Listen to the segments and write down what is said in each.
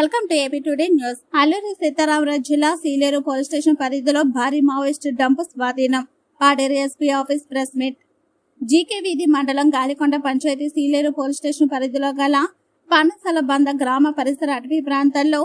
Welcome to AP today news. Alluri Sitaramaraju జిల్లా Sileru police station పరిధిలో భారీ మావోయిస్ట్ డంప్ స్వాధీనం Paderu SP office press meet. GK Veedhi మండలం Galikonda panchayat Sileru police station పరిధిలో గల పనసల బంద గ్రామ పరిసర అటవీ ప్రాంతాల్లో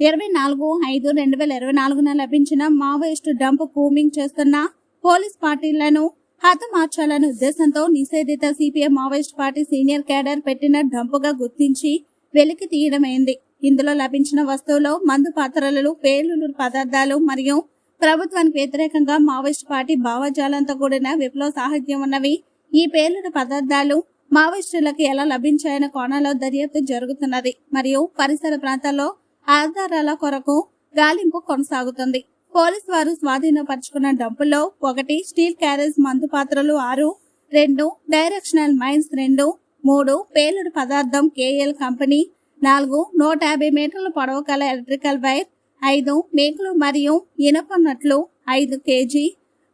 ఇరవై నాలుగు ఐదు రెండు వేల ఇరవై నాలుగున లభించిన మావోయిస్టు డంప్ కూమింగ్ చేస్తున్న పోలీస్ పార్టీలను హతమార్చాలనే ఉద్దేశంతో నిషేధిత CPM Maoist party senior cadre పెట్టిన డంపుగా గుర్తించి వెలికి తీయడమైంది. ఇందులో లభించిన వస్తువులో మందు పాత్రలు పేలుడు పదార్థాలు మరియు ప్రభుత్వానికి వ్యతిరేకంగా మావోయిస్ట్ పార్టీ భావజాలంతో కూడిన విప్లవ సాహిత్యం ఉన్నవి. ఈ పేలుడు పదార్థాలు మావోయిస్టులకు ఎలా లభించాయనే కోణంలో దర్యాప్తు జరుగుతున్నది మరియు పరిసర ప్రాంతాల్లో ఆధారాల కొరకు గాలింపు కొనసాగుతుంది. పోలీస్ వారు స్వాధీనపరుచుకున్న డంపుల్లో ఒకటి స్టీల్ క్యారేజ్ మందు పాత్రలు ఆరు రెండు డైరెక్షనల్ మైన్స్ రెండు మూడు పేలుడు పదార్థం కేఎల్ కంపెనీ నాలుగు నూట యాభై మీటర్ల పొడవు గల ఎలక్ట్రికల్ వైర్ ఐదు మేకులు మరియు ఇనప నట్లు ఐదు కేజీ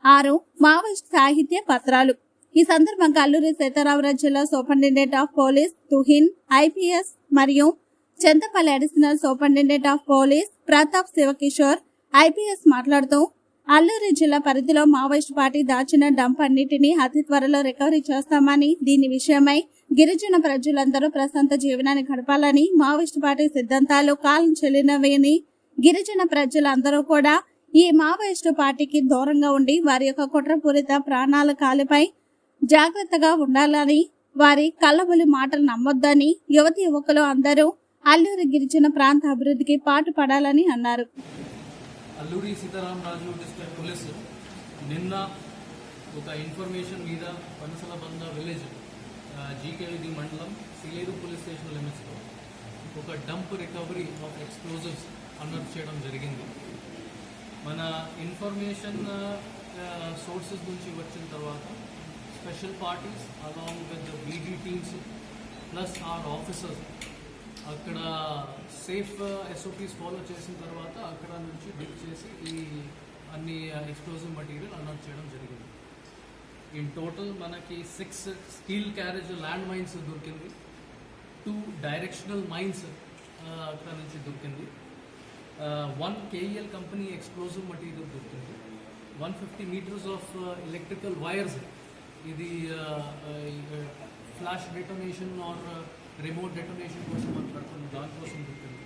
ఆరు మావోయిస్ట్ సాహిత్య పత్రాలు. ఈ సందర్భంగా అల్లూరి సీతారామరాజు జిల్లా superintendent of police Tuhin IPS మరియు Chintapalli additional superintendent of police Pratap Shivakishore IPS మాట్లాడుతూ అల్లూరి జిల్లా పరిధిలో మావోయిస్ట్ పార్టీ దాచిన డంప్ అన్నిటినీ అతి త్వరలో రికవరీ చేస్తామని దీని విషయమై గిరిజన ప్రజలందరూ ప్రశాంత జీవనాన్ని గడపాలని మావోయిస్ట్ పార్టీ సిద్ధాంతాలు కాలం చెల్లినవేని గిరిజన ప్రజలందరూ కూడా ఈ మావోయిస్టు పార్టీకి దూరంగా ఉండి వారి యొక్క కుట్రపూరిత ప్రాణాల కాలిపై జాగ్రత్తగా ఉండాలని వారి కళ్ళబులి మాటలు నమ్మొద్దని యువతి యువకులు అందరూ అల్లూరి గిరిజన ప్రాంత అభివృద్ధికి పాటు పడాలని అన్నారు. అల్లూరి సీతారామరాజు డిస్ట్రిక్ట్ పోలీసు నిన్న ఒక ఇన్ఫర్మేషన్ మీద పనసలబంద విలేజ్ జీకేవిది మండలం సిలేరు పోలీస్ స్టేషన్ లిమిట్స్లో ఒక డంప్ రికవరీ ఆఫ్ ఎక్స్ప్లోజివ్స్ అన్నర్ చేయడం జరిగింది. మన ఇన్ఫర్మేషన్ సోర్సెస్ నుంచి వచ్చిన తర్వాత special parties along with BD teams plus or officers అక్కడ సేఫ్ ఎస్ఓపీస్ ఫాలో చేసిన తర్వాత అక్కడ నుంచి డిక్ చేసి ఈ అన్ని ఎక్స్ప్లోజివ్ మెటీరియల్ అనౌన్స్ చేయడం జరిగింది. ఇన్ టోటల్ మనకి six steel carriage land mines దొరికింది టూ డైరెక్షనల్ మైన్స్ అక్కడ నుంచి దొరికింది. One KEL company explosive material దొరికింది. One fifty metres of electrical wires ఇది flash detonation or remote detonation కోసం మాట్లాడుతున్నాం దానికోసం దొరికింది.